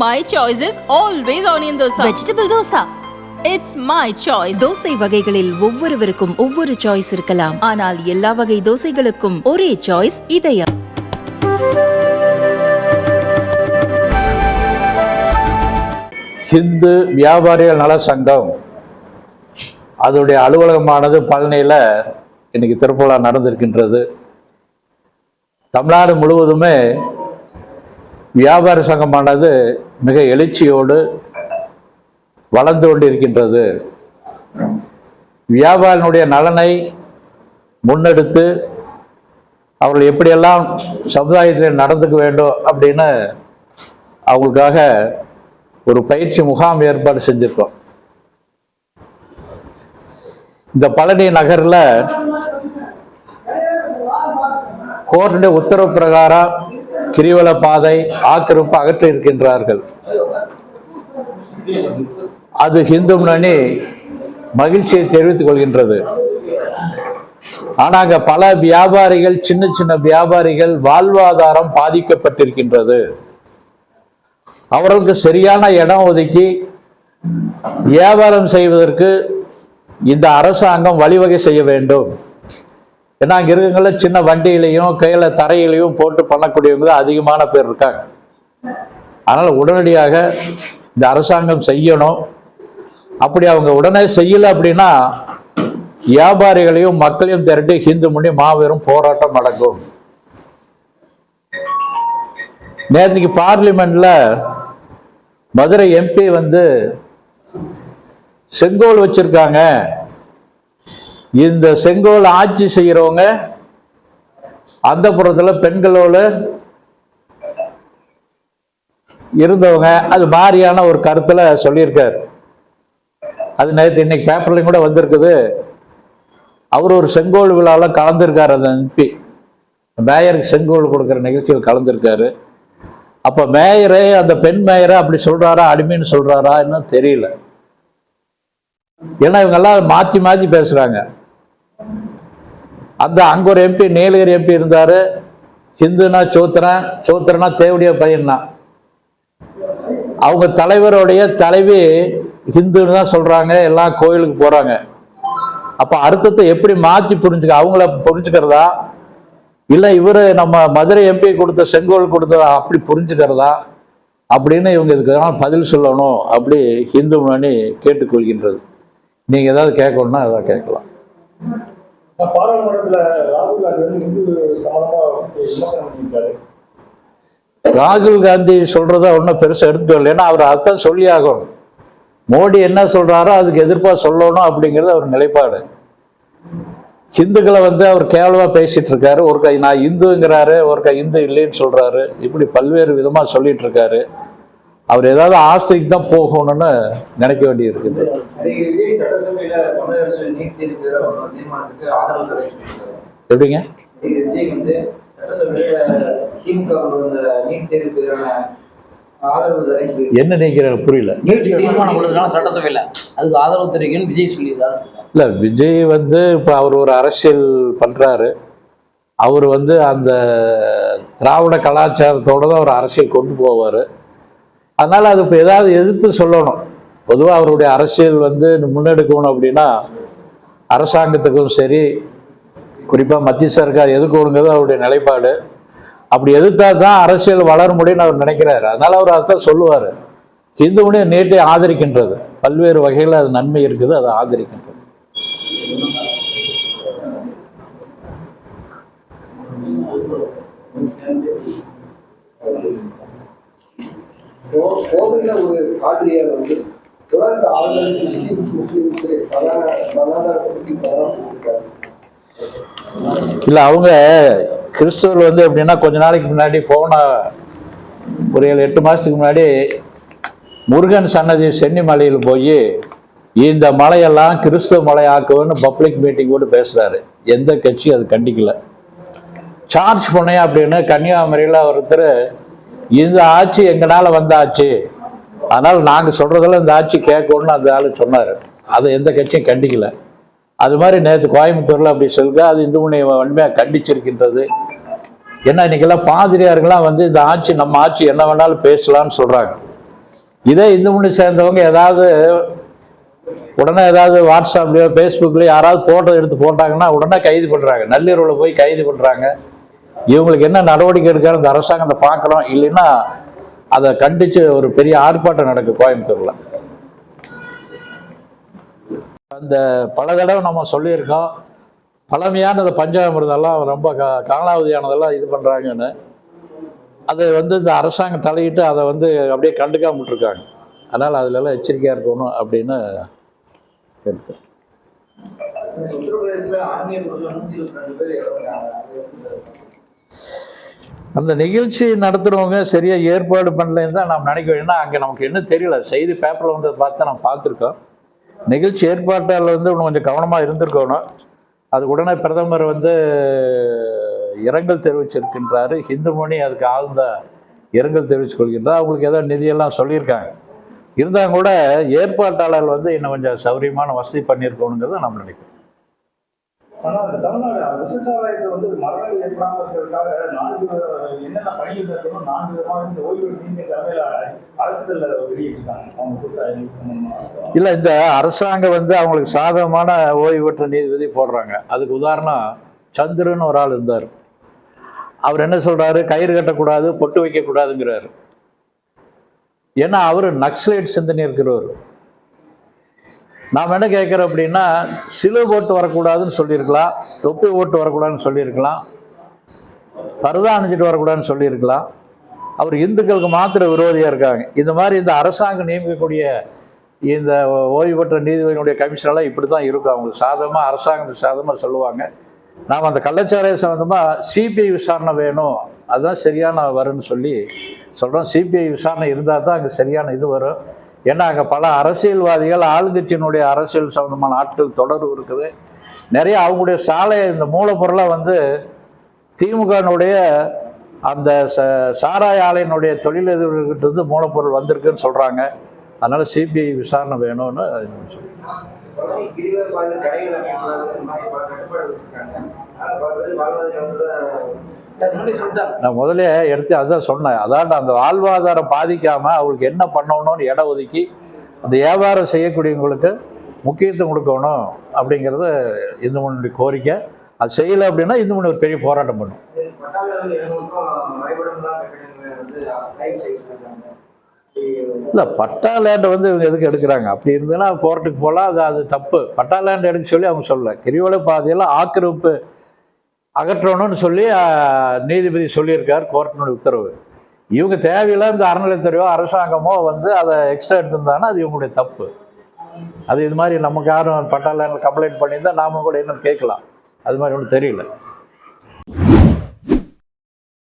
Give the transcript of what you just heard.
My choice is always onion dosa. Vegetable dosa It's my choice. Dosa வகைகளில் ஒவ்வொருவருக்கும் ஒவ்வொரு choice இருக்கலாம். ஆனால் எல்லா வகை தோசைகளுக்கும் ஒரே சாய்ஸ் இதயம் ஹிந்து வியாபாரிகள் நல சங்கம். அதோடைய அலுவலகமானது பழனியில் இன்னைக்கு திருப்பலா நடந்திருக்கின்றது. தமிழ்நாடு முழுவதுமே வியாபார சங்கமானது மிக எழுச்சியோடு வளர்ந்து கொண்டிருக்கின்றது. வியாபாரினுடைய நலனை முன்னெடுத்து அவர்கள் எப்படியெல்லாம் சமுதாயத்தில் நடந்துக்க வேண்டும் அப்படின்னு அவங்களுக்காக ஒரு பயிற்சி முகாம் ஏற்பாடு செஞ்சுருக்கோம். இந்த பழனி நகரில் கோர்ட்டுடைய உத்தரவு பிரகாரம் கிரிவல பாதை ஆக்கிரமிப்பு அகற்றி இருக்கின்றார்கள். அது ஹிந்து முன்னணி மகிழ்ச்சியை தெரிவித்துக் கொள்கின்றது. ஆனா அங்க பல வியாபாரிகள் சின்ன சின்ன வியாபாரிகள் வாழ்வாதாரம் பாதிக்கப்பட்டிருக்கின்றது. அவர்களுக்கு சரியான இடம் ஒதுக்கி வியாபாரம் செய்வதற்கு இந்த அரசாங்கம் வழிவகை செய்ய வேண்டும். ஏன்னா அங்கே இருக்கவங்கள சின்ன வண்டியிலையும் கையில் தரையிலையும் போட்டு பண்ணக்கூடியவங்க தான் அதிகமான பேர் இருக்காங்க. அதனால் உடனடியாக இந்த அரசாங்கம் செய்யணும். அப்படி அவங்க உடனே செய்யலை அப்படின்னா வியாபாரிகளையும் மக்களையும் திரட்டி ஹிந்து முன்னி மாபெரும் போராட்டம் நடக்கும். நேற்றுக்கு பார்லிமெண்ட்ல மதுரை எம்பி வந்து செங்கோல் வச்சிருக்காங்க. இந்த செங்கோல் ஆட்சி செய்கிறவங்க அந்த புறத்தில் பெண்களோடு இருந்தவங்க அது மாதிரியான ஒரு கருத்தில் சொல்லியிருக்கார். அது நேற்று இன்னைக்கு பேப்பர்லையும் கூட வந்திருக்குது. அவர் ஒரு செங்கோல் விழாவில் கலந்துருக்கார் அந்த எம்பி. மேயருக்கு செங்கோல் கொடுக்குற நிகழ்ச்சியில் கலந்துருக்காரு. அப்போ மேயரே அந்த பெண் மேயரை அப்படி சொல்கிறாரா அடிமைன்னு சொல்கிறாரா இன்னும் தெரியல. ஏன்னா இவங்கெல்லாம் மாற்றி மாற்றி பேசுகிறாங்க அந்த அங்க ஒரு எம்பி நீலகிரி எம்பி இருந்தாரு. ஹிந்துனா சோத்திரன் சோத்திரனா தேவடைய பையன்னா. அவங்க தலைவருடைய தலைவி ஹிந்துன்னு தான் சொல்றாங்க. எல்லாம் கோயிலுக்கு போறாங்க. அப்ப அர்த்தத்தை எப்படி மாற்றி புரிஞ்சுக்க அவங்கள புரிஞ்சுக்கிறதா? இல்லை இவரு நம்ம மதுரை எம்பி கொடுத்த செங்கோல் கொடுத்ததா அப்படி புரிஞ்சுக்கிறதா? அப்படின்னு இவங்க இதுக்கு பதில் சொல்லணும் அப்படி ஹிந்து முன்னணி கேட்டுக்கொள்கின்றது. நீங்க ஏதாவது கேட்கணும்னா ஏதாவது கேட்கலாம். ராகுல் காந்தி வந்து இந்து சம்பந்தமா விமர்சனம் பண்ணியிருக்காரு. ராகுல் காந்தி ஒன்றும் பெருசாக எடுத்துட்டு வரல ஏன்னா அவர் அர்த்தம் சொல்லி ஆகணும் மோடி என்ன சொல்றாரோ அதுக்கு எதிர்ப்பாக சொல்லணும் அப்படிங்கிறது அவர் நிலைப்பாடு. ஹிந்துக்களை வந்து அவர் கேவலமாக பேசிட்டு இருக்காரு. ஒரு கை நான் இந்துங்கிறாரு ஒரு கை இந்து இல்லைன்னு சொல்றாரு. இப்படி பல்வேறு விதமா சொல்லிட்டு இருக்காரு. அவர் ஏதாவது ஆஸ்திரிக்கு தான் போகணும்னு நினைக்க வேண்டி இருக்குது எப்படிங்க? என்ன நினைக்கிறாரு புரியல. சட்டசபையில் அதுக்கு ஆதரவு விஜய் சொல்லியிருந்தார் இல்ல விஜய் வந்து இப்போ அவர் ஒரு அரசியல் பண்றாரு. அவர் வந்து அந்த திராவிட கலாச்சாரத்தோட தான் அவர் அரசியல் கொண்டு போவார். அதனால் அது இப்போ ஏதாவது எதிர்த்து சொல்லணும். பொதுவாக அவருடைய அரசியல் வந்து முன்னெடுக்கணும் அப்படின்னா அரசாங்கத்துக்கும் சரி குறிப்பாக மத்திய சர்க்கார் எதுக்கணுங்கிறது அவருடைய நிலைப்பாடு. அப்படி எதிர்த்தா தான் அரசியல் வளர முடியும்னு அவர் நினைக்கிறாரு. அதனால் அவர் அதான் சொல்லுவார். இந்து முன்னே நேட்டை ஆதரிக்கின்றது. பல்வேறு வகையில் அது நன்மை இருக்குது அதை ஆதரிக்கின்றது கோ- கோவையில ஒரு பாதிரியார் வந்து தொடர்ந்து ஆளுநர் கிறிஸ்டின்ஸ் முஸ்லீம்ஸு பலாதாரத்தை இல்லை அவங்க கிறிஸ்துவர் வந்து எப்படின்னா கொஞ்ச நாளைக்கு முன்னாடி போன ஒரு ஏழு எட்டு மாதத்துக்கு முன்னாடி முருகன் சன்னதி சென்னிமலையில் போய் இந்த மலையெல்லாம் கிறிஸ்துவ மலை ஆக்குவேன்னு பப்ளிக் மீட்டிங் கூட பேசுகிறாரு எந்த கட்சி அது கண்டிக்கல. சார்ஜ் பண்ணேன் அப்படின்னு கன்னியாகுமரியில் ஒருத்தர் இந்த ஆட்சி எங்களால் வந்த ஆட்சி அதனால் நாங்கள் சொல்கிறதெல்லாம் இந்த ஆட்சி கேட்கணும்னு அந்த ஆள் சொன்னார். அதை எந்த கட்சியும் கண்டிக்கல. அது மாதிரி நேற்று கோயம்புத்தூரில் அப்படி சொல்க அது இந்து முன்னணி வன்மையாக கண்டிச்சிருக்கின்றது. ஏன்னா இன்றைக்கெல்லாம் பாதிரியார்கள்லாம் வந்து இந்த ஆட்சி நம்ம ஆட்சி என்ன வேணாலும் பேசலாம்னு சொல்கிறாங்க இதே இந்து முன்னணி சேர்ந்தவங்க ஏதாவது உடனே ஏதாவது வாட்ஸ்அப்லையோ ஃபேஸ்புக்லையோ யாராவது போட்டோ எடுத்து போட்டாங்கன்னா உடனே கைது பண்ணுறாங்க நள்ளிரவில் போய் கைது பண்ணுறாங்க இவங்களுக்கு என்ன நடவடிக்கை எடுக்கிறாங்க அந்த அரசாங்கத்தை பார்க்குறோம். இல்லைன்னா அதை கண்டித்து ஒரு பெரிய ஆர்ப்பாட்டம் நடக்கும் கோயம்புத்தூரில். அந்த பல தடவை நம்ம சொல்லியிருக்கோம் பழமையானது பஞ்சாமிரதெல்லாம் ரொம்ப கா காலாவதியானதெல்லாம் இது பண்ணுறாங்கன்னு அது வந்து இந்த அரசாங்கம் தலையிட்டு அதை வந்து அப்படியே கண்டுக்காம விட்டுருக்காங்க அதனால் அதுலெல்லாம் எச்சரிக்கையாக இருக்கணும் அப்படின்னு கேட்குறேன் அந்த நிகழ்ச்சி நடத்துகிறவங்க சரியாக ஏற்பாடு பண்ணலன்னு தான் நாம் நினைக்க ஏன்னா அங்கே நமக்கு என்ன தெரியல. செய்தி பேப்பரில் வந்ததை பார்த்து நம்ம பார்த்துருக்கோம். நிகழ்ச்சி ஏற்பாட்டாளர் வந்து இன்னும் கொஞ்சம் கவனமாக இருந்திருக்கணும். அது உடனே பிரதமர் வந்து இரங்கல் தெரிவிச்சிருக்கின்றாரு. ஹிந்துமணி அதுக்கு ஆழ்ந்த இரங்கல் தெரிவித்துக் கொள்கின்றார் அவங்களுக்கு ஏதோ நிதியெல்லாம் சொல்லியிருக்காங்க. இருந்தால் கூட ஏற்பாட்டாளர் வந்து இன்னும் கொஞ்சம் சௌரியமான வசதி பண்ணியிருக்கணுங்கிறத நம்ம நினைக்கிறோம். ஆனால் அந்த தமிழ்நாடு விசச்சாராயத்தை வந்து மரணங்கள் ஏற்படாமல் இருக்கிறதுக்காக நான்கு என்னென்ன பணிகள் இருக்கணும் நான்கு விதமாக இந்த ஓய்வு நீங்கள் தலைமையில் அரசுல வெளியிட்டிருக்காங்க. அவங்க கொடுத்த இல்லை இந்த அரசாங்கம் வந்து அவங்களுக்கு சாதகமான ஓய்வு பெற்ற நீதிபதி போடுறாங்க. அதுக்கு உதாரணம் சந்திரன் ஒரு ஆள் இருந்தார். அவர் என்ன சொல்கிறாரு கயிறு கட்டக்கூடாது பொட்டு வைக்கக்கூடாதுங்கிறாரு. ஏன்னா அவர் நக்சலைட் சிந்தனை இருக்கிறவர். நாம் என்ன கேட்குறோம் அப்படின்னா சிலு போட்டு வரக்கூடாதுன்னு சொல்லியிருக்கலாம் தொப்பி ஓட்டு வரக்கூடாதுன்னு சொல்லியிருக்கலாம் பருதா அணிஞ்சிட்டு வரக்கூடாதுன்னு சொல்லியிருக்கலாம். அவர் இந்துக்களுக்கு மாத்திர விரோதியாக இருக்காங்க. இந்த மாதிரி இந்த அரசாங்கம் நியமிக்கக்கூடிய இந்த ஓய்வு பெற்ற நீதிபதியினுடைய கமிஷனெல்லாம் இப்படி தான் இருக்கும். அவங்களுக்கு சாதகமாக அரசாங்கத்துக்கு சாதகமாக சொல்லுவாங்க. நாம் அந்த கள்ளச்சாரைய சம்மந்தமாக சிபிஐ விசாரணை வேணும். அதுதான் சரியான வரும்னு சொல்லி சொல்கிறோம் சிபிஐ விசாரணை இருந்தால் தான் அங்கே சரியான இது வரும். ஏன்னா அங்கே பல அரசியல்வாதிகள் ஆளுங்கட்சியினுடைய அரசியல் சம்மந்தமான ஆட்கள் தொடர்பு இருக்குது. நிறைய அவங்களுடைய சாலை இந்த மூலப்பொருளாக வந்து திமுகனுடைய அந்த ச சாராய ஆலையினுடைய தொழிலதிபர்கிட்ட இருந்து மூலப்பொருள் வந்திருக்குன்னு சொல்கிறாங்க அதனால் சிபிஐ விசாரணை வேணும்னு சொல்லுங்கள் நான் முதல்ல எடுத்து அதுதான் சொன்னேன். அதாவது அந்த வாழ்வாதாரம் பாதிக்காமல் அவங்களுக்கு என்ன பண்ணணும்னு இடம் ஒதுக்கி அந்த வியாபாரம் செய்யக்கூடியவங்களுக்கு முக்கியத்துவம் கொடுக்கணும் அப்படிங்கிறது இந்து முன்னுடைய கோரிக்கை. அது செய்யலை அப்படின்னா இந்து முன்னணி ஒரு பெரிய போராட்டம் பண்ணும். இல்லை பட்டா லேண்டை வந்து இவங்க எதுக்கு எடுக்கிறாங்க? அப்படி இருந்ததுன்னா கோர்ட்டுக்கு போகலாம் அது அது தப்பு. பட்டா லேண்ட் எடுக்க சொல்லி அவங்க சொல்லலை. கிரிவல பாதையெல்லாம் ஆக்கிரமிப்பு அகற்றணும்னு சொல்லி நீதிபதி சொல்லியிருக்கார் கோர்ட்டினுடைய உத்தரவு. இவங்க தேவையில்லை இந்த அறநிலையத்துறையோ அரசாங்கமோ வந்து அதை எக்ஸ்ட்ரா எடுத்திருந்தாங்கன்னா அது இவங்களுடைய தப்பு. அது இது மாதிரி நமக்கு யாரும் பட்டா கம்ப்ளைண்ட் பண்ணியிருந்தால் நாம கூட இன்னும் கேட்கலாம். அது மாதிரி ஒன்றும் தெரியல.